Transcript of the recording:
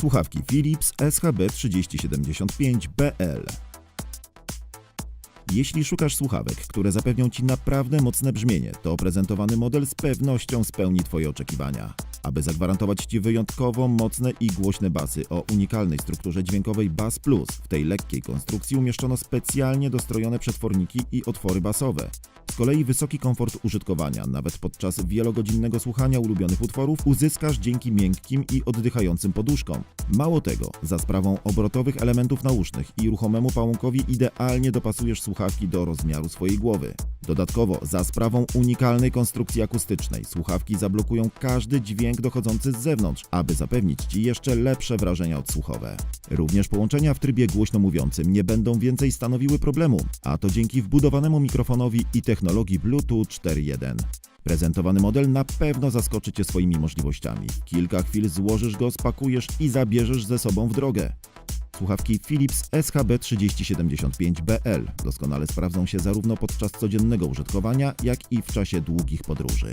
Słuchawki Philips SHB3075BL. Jeśli szukasz słuchawek, które zapewnią Ci naprawdę mocne brzmienie, to prezentowany model z pewnością spełni Twoje oczekiwania. Aby zagwarantować Ci wyjątkowo mocne i głośne basy o unikalnej strukturze dźwiękowej Bass Plus, w tej lekkiej konstrukcji umieszczono specjalnie dostrojone przetworniki i otwory basowe. Z kolei wysoki komfort użytkowania, nawet podczas wielogodzinnego słuchania ulubionych utworów, uzyskasz dzięki miękkim i oddychającym poduszkom. Mało tego, za sprawą obrotowych elementów nausznych i ruchomemu pałąkowi idealnie dopasujesz słuchawki do rozmiaru swojej głowy. Dodatkowo, za sprawą unikalnej konstrukcji akustycznej, słuchawki zablokują każdy dźwięk dochodzący z zewnątrz, aby zapewnić Ci jeszcze lepsze wrażenia odsłuchowe. Również połączenia w trybie głośno mówiącym nie będą więcej stanowiły problemu, a to dzięki wbudowanemu mikrofonowi i technologii Bluetooth 4.1. Prezentowany model na pewno zaskoczy Cię swoimi możliwościami. Kilka chwil złożysz go, spakujesz i zabierzesz ze sobą w drogę. Słuchawki Philips SHB3075BL doskonale sprawdzą się zarówno podczas codziennego użytkowania, jak i w czasie długich podróży.